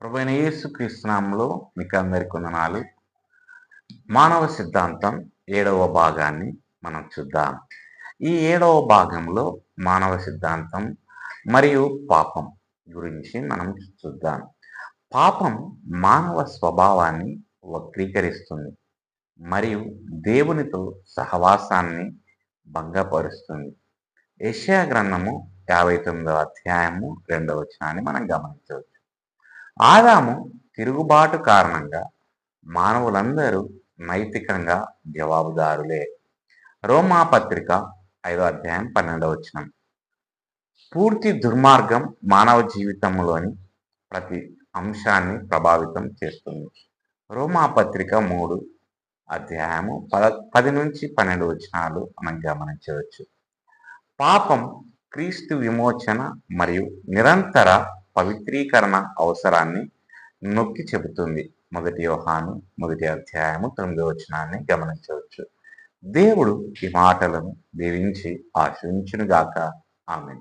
ప్రభుత్వ యేసు కృష్ణంలో మీకు అందరి కొందనాలు మానవ సిద్ధాంతం ఏడవ భాగాన్ని మనం చూద్దాం. ఈ ఏడవ భాగంలో మానవ సిద్ధాంతం మరియు పాపం గురించి మనం చూద్దాం. పాపం మానవ స్వభావాన్ని వక్రీకరిస్తుంది మరియు దేవునితో సహవాసాన్ని భంగపరుస్తుంది. యష్యా గ్రంథము యాభై తొమ్మిదవ అధ్యాయము రెండవ వచనాన్ని మనం గమనించవచ్చు. ఆదాము తిరుగుబాటు కారణంగా మానవులందరూ నైతికంగా జవాబుదారులే. రోమా పత్రిక ఐదో అధ్యాయం పన్నెండవ వచనం. పూర్తి దుర్మార్గం మానవ జీవితంలోని ప్రతి అంశాన్ని ప్రభావితం చేస్తుంది. రోమా పత్రిక మూడు అధ్యాయము పద పది నుంచి పన్నెండు వచనాలు మనం గమనించవచ్చు. పాపం క్రీస్తు విమోచన మరియు నిరంతర పవిత్రీకరణ అవసరాన్ని నొక్కి చెబుతుంది. మొదటి యోహాను మొదటి అధ్యాయము తొమ్మిది వచనాన్ని గమనించవచ్చు. దేవుడు ఈ మాటలను దీవించి ఆశ్రయించునుగాక ఆమె